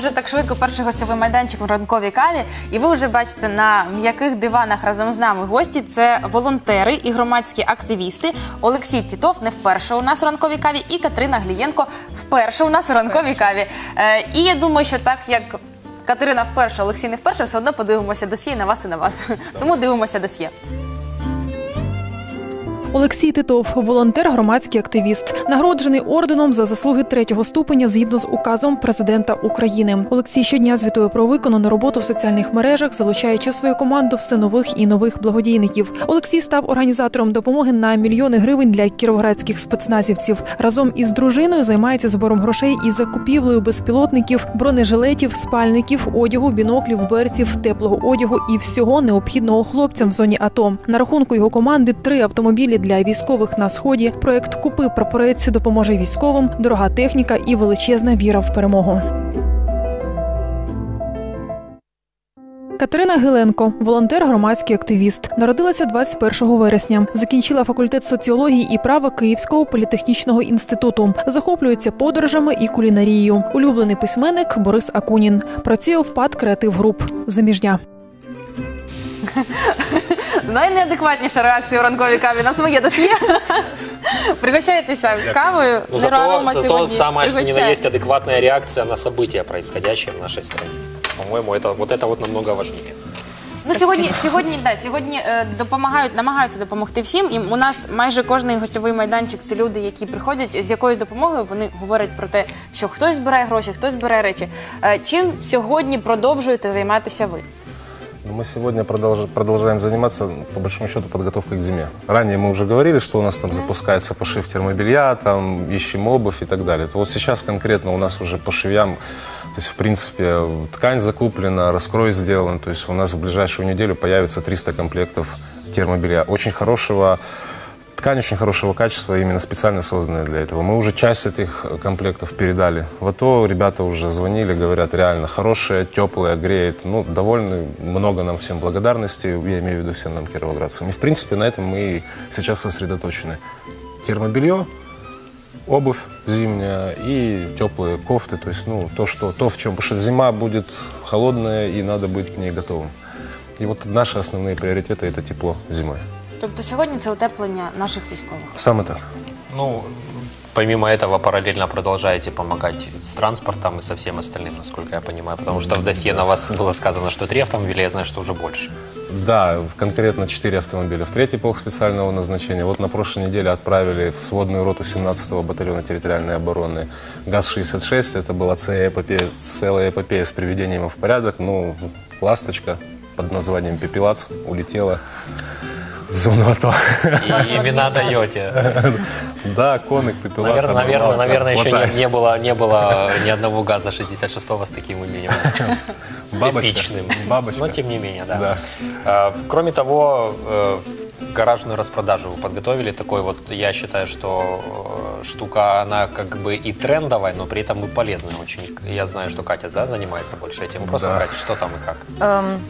уже так швидко перший гостьовий майданчик в ранковій каві, і ви вже бачите на м'яких диванах разом з нами гості. Це волонтери і громадські активісти. Олексій Тітов не вперше у нас у ранковій каві, і Катерина Глієнко вперше у нас у ранковій каві. Е, і я думаю, що так як Катерина вперше, Олексій не вперше, все одно подивимося досьє на вас і на вас. Тому дивимося досьє. Олексій Титов, волонтер, громадський активіст, нагороджений орденом за заслуги третього ступеня згідно з указом президента України. Олексій щодня звітує про виконану роботу в соціальних мережах, залучаючи в свою команду все нових і нових благодійників. Олексій став організатором допомоги на мільйони гривень для кіровоградських спецназівців. Разом із дружиною займається збором грошей і закупівлею безпілотників, бронежилетів, спальників, одягу, біноклів, берців, теплого одягу і всього необхідного хлопцям в зоні АТО. На рахунку його команди три автомобілі для військових на сході. Проект Купи прапорець допоможе військовим, дорога техніка і величезна віра в перемогу. Катерина Гиленко, волонтер, громадський активіст, народилася 21 вересня. Закінчила факультет соціології і права Київського політехнічного інституту. Захоплюється подорожами і кулінарією. Улюблений письменник Борис Акунін. Працює в ПАД Креатив Груп. Заміжня. Найнеадекватніша реакція у ранковій каві на своє досьє. Пригощайтеся кавою. Но Зеро зато, арома зато сьогодні. самое, что ни на Пригощайте. есть адекватная реакция на события, происходящие в нашей стране. По-моему, это, вот это вот намного важнее. Ну сьогодні, сьогодні, да, сьогодні е, допомагають, намагаються допомогти всім. І у нас майже кожний гостьовий майданчик це люди, які приходять з якоюсь допомогою. Вони говорять про те, що хтось збирає гроші, хтось збирає речі. Е, Чим сьогодні продовжуєте займатися ви? Ну, Мы сегодня продолж- продолжаем заниматься, по большому счету, подготовкой к зиме. Ранее мы уже говорили, что у нас там запускается пошив термобелья, там ищем обувь и так далее. То вот сейчас конкретно у нас уже по швеям, то есть, в принципе, ткань закуплена, раскрой сделан. То есть у нас в ближайшую неделю появится 300 комплектов термобелья. Очень хорошего Ткань очень хорошего качества, именно специально созданная для этого. Мы уже часть этих комплектов передали. В АТО ребята уже звонили, говорят, реально хорошая, теплая, греет. Ну, довольны, много нам всем благодарности, я имею в виду всем нам кировоградцам. И, в принципе, на этом мы сейчас сосредоточены. Термобелье, обувь зимняя и теплые кофты, то есть, ну, то, что, то в чем, потому что зима будет холодная и надо быть к ней готовым. И вот наши основные приоритеты – это тепло зимой. Тобто сьогодні це утеплення наших військових. Саме так. Ну, помимо этого, параллельно продолжаете помогать с транспортом и со всем остальным, насколько я понимаю. Потому что в досье на вас было сказано, что три автомобиля, я знаю, что уже больше. Да, конкретно 4 автомобиля. В третий полк специального назначения. Вот на прошлой неделе отправили в сводную роту 17-го батальона территориальной обороны ГАЗ-66. Это была целая эпопея, целая эпопея с приведением его в порядок. Ну, ласточка под названием «Пепелац» улетела в зону АТО. И имена даете. Да, коник, пепелац. Наверное, наверное, еще не, было, не было ни одного газа 66-го с таким именем. Бабочка. Эпичным. Бабочка. Но тем не менее, да. А, Кроме того, э, гаражную распродажу вы подготовили. Такой вот, я считаю, что э, штука, она как бы и трендовая, но при этом и полезная очень. Я знаю, что Катя да, занимается больше этим вопросом. Да. Катя, что там и как? Эм,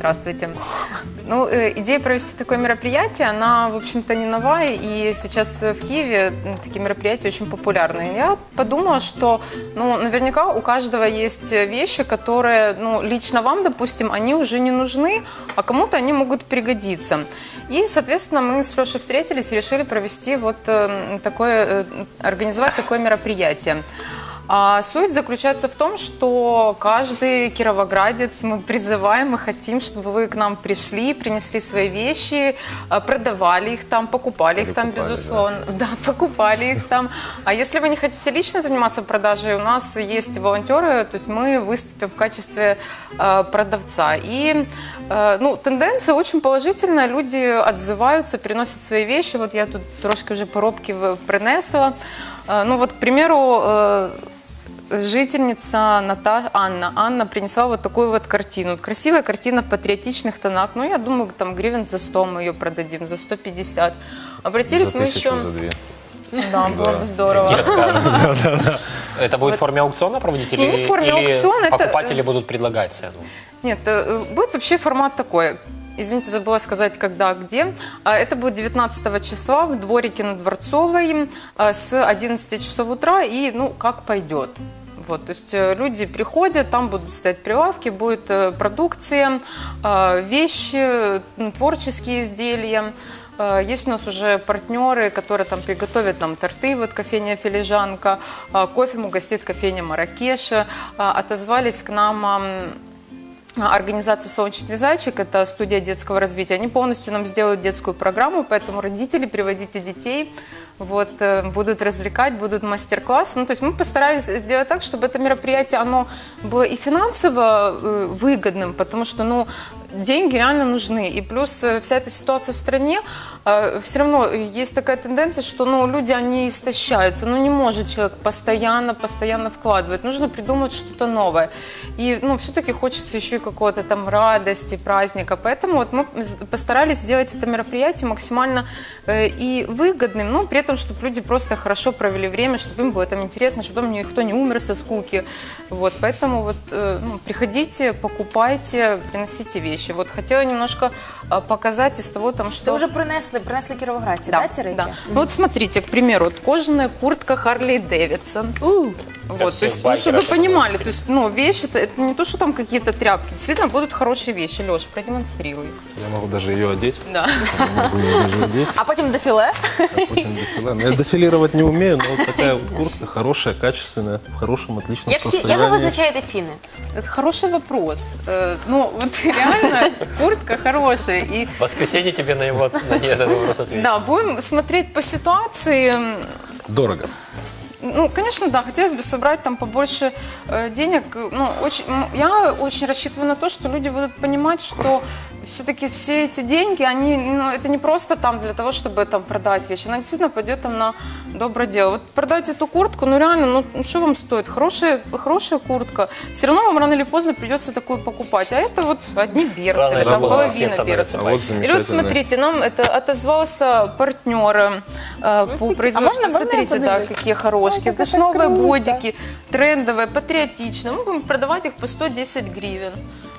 Здравствуйте. Ну, э, идея провести такое мероприятие, она, в общем-то, не новая, и сейчас в Киеве такие мероприятия очень популярны. Я подумала, что, ну, наверняка у каждого есть вещи, которые, ну, лично вам, допустим, они уже не нужны, а кому-то они могут пригодиться. И, соответственно, мы с Лешей встретились и решили провести вот э, такое, э, организовать такое мероприятие. А суть заключается в том, что каждый кировоградец мы призываем и хотим, чтобы вы к нам пришли, принесли свои вещи, а, продавали их там, покупали их там, безусловно. Да. покупали их там. А если вы не хотите лично заниматься продажей, у нас есть волонтеры, то есть мы выступим в качестве э, продавца. И э, ну, тенденция очень положительная, люди отзываются, приносят свои вещи. Вот я тут трошки уже поробки принесла. Э, ну вот, к примеру, э, жительница Ната... Анна. Анна принесла вот такую вот картину. Вот красивая картина в патриотичных тонах. Ну, я думаю, там гривен за 100 мы ее продадим, за 150. Обратились За мы тысячу, еще... за две. Да, было бы здорово. Это будет в форме аукциона проводить или, Не, не в форме или аукциона, это, покупатели будут предлагать цену? Нет, э, будет вообще формат такой. Извините, забыла сказать, когда, где. А, Это будет 19 числа в дворике на Дворцовой э, с 11 часов утра и, ну, как пойдет. Вот, то есть э, люди приходят, там будут стоять прилавки, будет э, продукция, э, вещи, творческие изделия. Есть у нас уже партнеры, которые там приготовят нам торты, вот кофейня «Филижанка», кофе угостит кофейня «Маракеша». Отозвались к нам ам, Организация «Солнечный зайчик» – это студия детского развития. Они полностью нам сделают детскую программу, поэтому родители, приводите детей, вот, э, будут развлекать, будут мастер-классы. Ну, то есть мы постарались сделать так, чтобы это мероприятие, оно было и финансово э, выгодным, потому что, ну, деньги реально нужны. И плюс э, вся эта ситуация в стране, все равно есть такая тенденция, что, ну, люди, они истощаются. Ну, не может человек постоянно, постоянно вкладывать. Нужно придумать что-то новое. И, ну, все-таки хочется еще и какого-то там радости, праздника. Поэтому вот мы постарались сделать это мероприятие максимально э, и выгодным, но при этом, чтобы люди просто хорошо провели время, чтобы им было там интересно, чтобы там никто не умер со скуки. Вот, поэтому вот э, ну, приходите, покупайте, приносите вещи Вот хотела немножко э, показать из того, там, что... Це вже принесли, принесли кіровоградці, да, ці речі? да. Ну, вот смотрите, к примеру, вот кожаная куртка Харли Дэвидсон. Вот, то всех есть, ну, чтобы байкеров вы понимали, такого то есть, ну, вещи, это, это не то, что там какие-то тряпки, действительно будут хорошие вещи. Леш, продемонстрируй. Я могу даже ее одеть. Да. Я могу ее даже одеть. А потім дефіле. а потом дефиле. Ну, Я дефилировать не умею, но вот такая куртка хорошая, качественная, в хорошем, отличном Як, ті- як ви состоянии. визначаєте ціни? Это хороший вопрос. Э, Ну, вот реально, куртка хорошая. И В воскресенье тебе на его на этот вопрос ответить. да, будем смотреть по ситуации. Дорого. Ну, конечно, да, хотелось бы собрать там побольше э, денег. Ну, очень, я очень рассчитываю на то, что люди будут понимать, что все-таки все эти деньги, они, ну, это не просто там для того, чтобы там продать вещи, она действительно пойдет там на доброе дело. Вот продать эту куртку, ну реально, ну ну, что вам стоит? Хорошая, хорошая куртка. Все равно вам рано или поздно придется такую покупать. А это вот одни берцы, Рано или там половина становятся берцев. А вот И вот смотрите, нам это отозвался партнер э, по производству. можно- можно я Смотрите, да, какие хорошие. Ой, Это как ж это новые круто. бодики, трендовые, патриотичные. Мы будем продавать их по 110 гривен.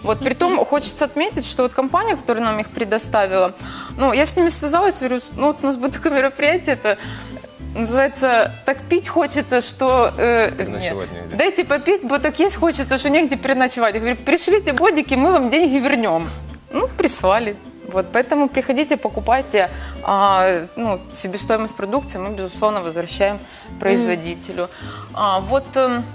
Вот, притом хочется отметить, что вот компания, которая нам их предоставила, ну, я с ними связалась, говорю, ну, вот у нас будет такое мероприятие, это называется «Так пить хочется, что...» э, нет. негде. Дайте попить, бо так есть хочется, что негде переночевать. Я говорю, пришлите бодики, мы вам деньги вернем. Ну, прислали. Вот, поэтому приходите, покупайте. А, ну, себестоимость продукции мы, безусловно, возвращаем производителю. А, вот эм,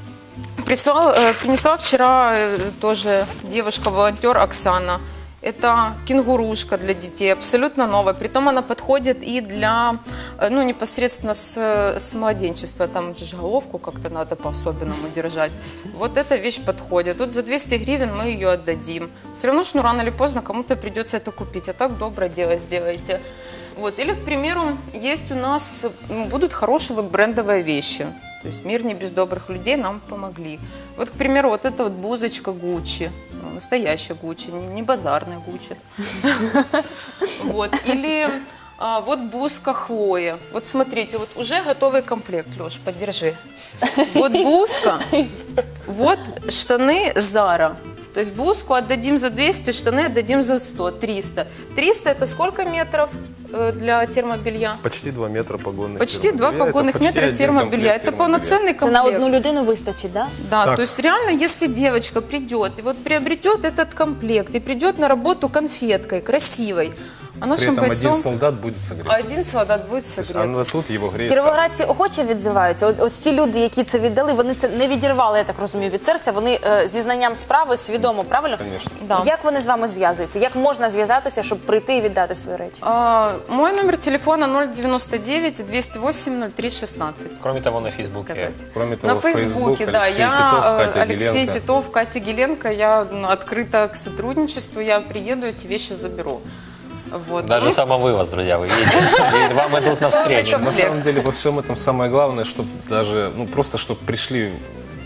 прислал, э, принесла вчера э, тоже девушка-волонтер Оксана. Это кенгурушка для детей, абсолютно новая. Притом она подходит и для, э, ну, непосредственно с, с младенчества. Там же головку как-то надо по-особенному держать. Вот эта вещь подходит. Тут за 200 гривен мы ее отдадим. Все равно, что ну, рано или поздно кому-то придется это купить. А так доброе дело сделайте. Вот. Или, к примеру, есть у нас, будут хорошие брендовые вещи. То есть мир не без добрых людей нам помогли. Вот, к примеру, вот эта вот бузочка Гуччи. Ну, настоящая Гуччи, не, базарная Гуччи. Вот. Или а, вот бузка Хлоя. Вот смотрите, вот уже готовый комплект, Леш, поддержи. Вот бузка, вот штаны Зара. То есть блузку отдадим за 200, штаны отдадим за 100, 300. 300 это сколько метров э, для термобелья? Почти 2 метра погонных Почти 2 термобелья. Это погонных почти метра термобелья. комплект Это полноценный Це на комплект. одну людину вистачить, да? Да, Так. то есть реально, если девочка придет и вот приобретет этот комплект и придет на работу конфеткой красивой, а При нашим этом бойцам один солдат будет согрет. один солдат будет То есть согрет. она тут его греет. Кіровоградці охоче відзиваються. От, ось ці люди, які це віддали, вони це не відірвали, я так розумію, від серця. Вони е, зі знанням справи свідомо, правильно? Конечно. Да. Як вони з вами зв'язуються? Як можна зв'язатися, щоб прийти і віддати свої речі? А, мой номер телефона 099 208 0316. Кроме того, на Фейсбуке Сказать. Кроме того, На в Facebook Фейсбуке, да, Алексей я Титов, э, Катя Алексей Гиленко. Титов, Катя Геленко, я ну, открыта к сотрудничеству, я приеду, эти вещи заберу. Вот. Даже Ну, самовывоз, друзья, вы видите. И вам идут навстречу. На самом деле во всем этом самое главное, чтобы даже, ну просто чтобы пришли,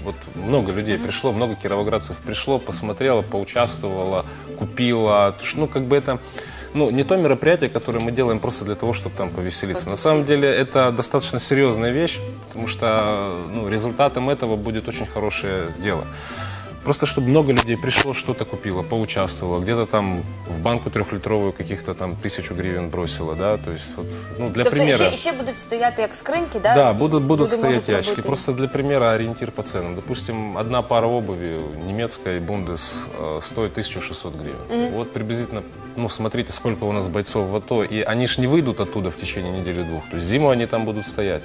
вот много людей пришло, много кировоградцев пришло, посмотрело, поучаствовало, купило. Ну как бы это, ну не то мероприятие, которое мы делаем просто для того, чтобы там повеселиться. На самом деле это достаточно серьезная вещь, потому что ну, результатом этого будет очень хорошее дело. Просто чтобы много людей пришло, что-то купило, поучаствовало, где-то там в банку трехлитровую каких-то там тысячу гривен бросило, да, то есть вот, ну, для тобто примера. ще, ще будуть стояти як скриньки, да? Да, будут, будут Люди стоять можуть ящики. робити. Просто для примера ориентир по ценам. Допустим, одна пара обуви немецкой Бундес э, стоит 1600 гривен. Вот приблизительно, ну, смотрите, сколько у нас бойцов в АТО. И они ж не выйдут оттуда в течение недели-двух. То есть зиму они там будут стоять.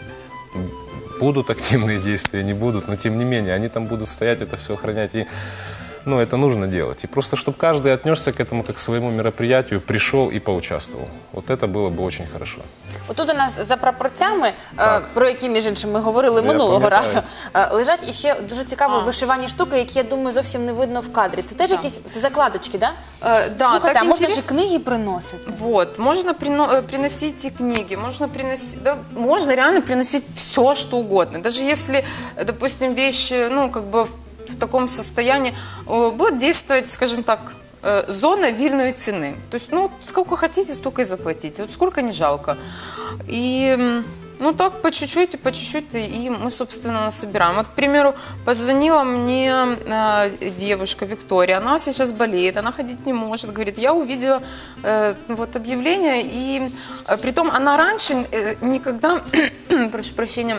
Будут активные действия, не будут, но тем не менее, они там будут стоять, это все охранять. И ну, это нужно делать. И просто, чтобы каждый отнесся к этому как к своему мероприятию, пришел и поучаствовал. Вот это было бы очень хорошо. Отут у нас за прапорцями, е, Так. про які між іншим ми говорили Я минулого пам'ятаю. разу, е, лежать іще дуже цікаво А. вишивані штуки, які я думаю зовсім не видно в кадрі. Це теж Так. якісь це закладочки, да? Э, да, Слухайте, так а можна интерес- ж і книги приносити. Вот, можно прино- э, приносить и книги, можно приносить, да, можно реально приносить все, что угодно. Даже если, э, допустим, вещи, ну, как бы в, в таком состоянии, э, будет действовать, скажем так, э, зона вильной цены. То есть, ну, сколько хотите, столько и заплатите. Вот сколько не жалко. И, ну, так по чуть-чуть, по чуть-чуть, и мы, собственно, собираем. Вот, к примеру, позвонила мне э, девушка Виктория, она сейчас болеет, она ходить не может, говорит, я увидела вот объявление, и э, притом она раньше никогда, прошу прощения,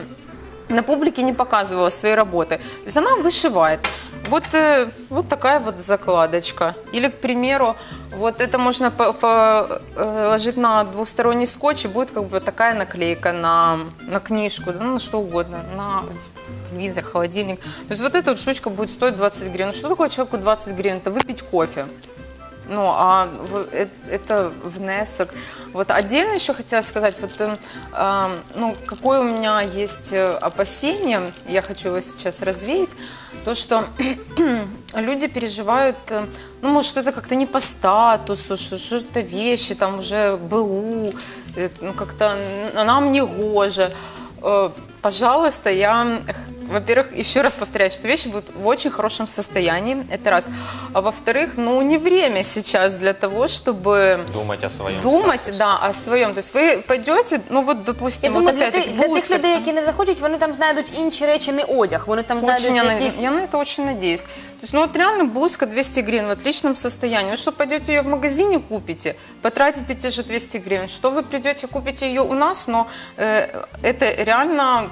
на публике не показывала свои работы. То есть она вышивает. Вот, э, вот такая вот закладочка. Или, к примеру, вот это можно по- по- э, ложить на двухсторонний скотч, и будет как бы такая наклейка на, на книжку, да, ну, на что угодно, на телевизор, холодильник. То есть вот эта вот штучка будет стоить 20 гривен. Что такое человеку 20 гривен? Это выпить кофе. Ну, а э- это внесок. Вот отдельно еще хотела сказать, вот, а, ну, какое у меня есть э, опасение, я хочу его сейчас развеять, то, что люди переживают, э, ну, может, что-то как-то не по статусу, что что-то вещи, там уже БУ, э, ну, как-то нам не гоже. Э, Пожалуйста, я, э, во-первых, еще раз повторяю, что вещи будут в очень хорошем состоянии, это раз. А во-вторых, ну, не время сейчас для того, чтобы Думать о своем. думать, статусе. да, о своем. То есть вы пойдете, ну вот, Я допустим, думаю, вот для опять-таки, тих, для тих бустер, людей, там. які не захочуть, вони там знайдуть інші речі, не одяг. Вони там Очень знайдуть я, на- якісь. я на это очень надеюсь. То есть, ну вот реально блузка 200 гривен в отличном состоянии. Вы что, пойдете ее в магазине купите, потратите те же 200 гривен, что вы придете, купите ее у нас, но э, это реально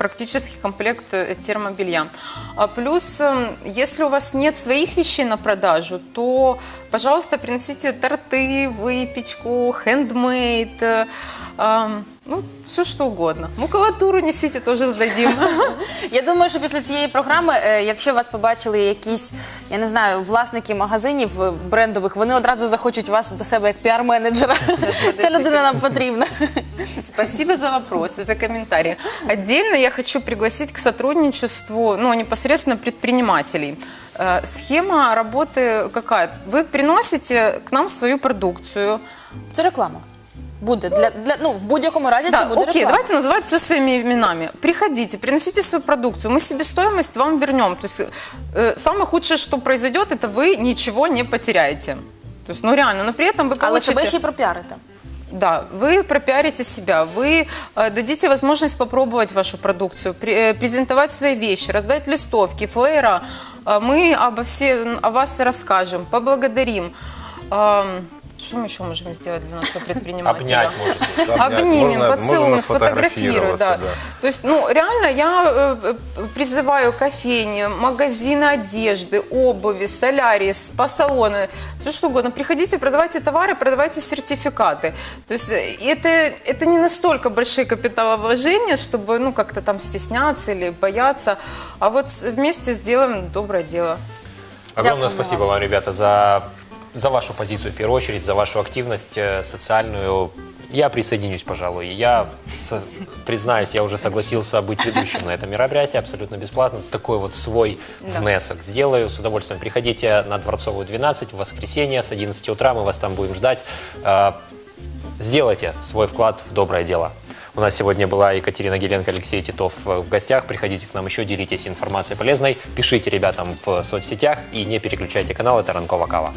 практически комплект э, термобелья. А плюс, эм, если у вас нет своих вещей на продажу, то, пожалуйста, приносите торты, выпечку, хендмейд, ну, все что угодно. Макулатуру несите, тоже сдадим. Я думаю, що після цієї програми, е, якщо вас побачили якісь, я не знаю, власники магазинів е, брендових, вони одразу захочуть вас до себе як піар-менеджера. Ця людина нам потрібна. Спасибо за вопросы, за комментарии. Отдельно я хочу пригласить к сотрудничеству ну, непосредственно предпринимателей. Э, Схема работы какая? Вы приносите к нам свою продукцию. Це реклама. Буде для, для ну в будь-якому разі це Да, буде окей, реклама. давайте называть все своими именами. Приходите, приносите свою продукцию, мы себестоимость вам вернем. То есть э, самое худшее, что произойдет, это вы ничего не потеряете. То есть, ну реально, но при этом вы Але получите... себе ще й пропіарите. Да, вы пропиарите себя, вы э, дадите возможность попробовать вашу продукцию, э, презентовать свои вещи, раздать листовки, флеера. Э, мы обо все, о вас расскажем, поблагодарим. Что мы еще можем сделать для нашего предпринимателя? Обнять. Обнимем, Можно- можно поцелуем, сфотографируем. Да. да. То есть, ну, реально я э, призываю кофейни, магазины одежды, обуви, солярии, спа-салоны, все что угодно. Приходите, продавайте товары, продавайте сертификаты. То есть э, это, это не настолько большие капиталовложения, чтобы ну, как-то там стесняться или бояться, а вот вместе сделаем доброе дело. Огромное Дякуємо спасибо вам, ребята, за, за вашу позицию в первую очередь, за вашу активность э, социальную. Я присоединюсь, пожалуй. Я с- признаюсь, я уже согласился быть ведущим на это мероприятие абсолютно бесплатно. Такой вот свой Да. внесок сделаю с удовольствием. Приходите на Дворцовую 12 в воскресенье с 11 утра, мы вас там будем ждать. Э, Сделайте свой вклад в доброе дело. У нас сегодня была Екатерина Геленко, Алексей Титов э, в гостях. Приходите к нам еще, делитесь информацией полезной. Пишите ребятам в соцсетях и не переключайте канал. Это Ранкова Кава.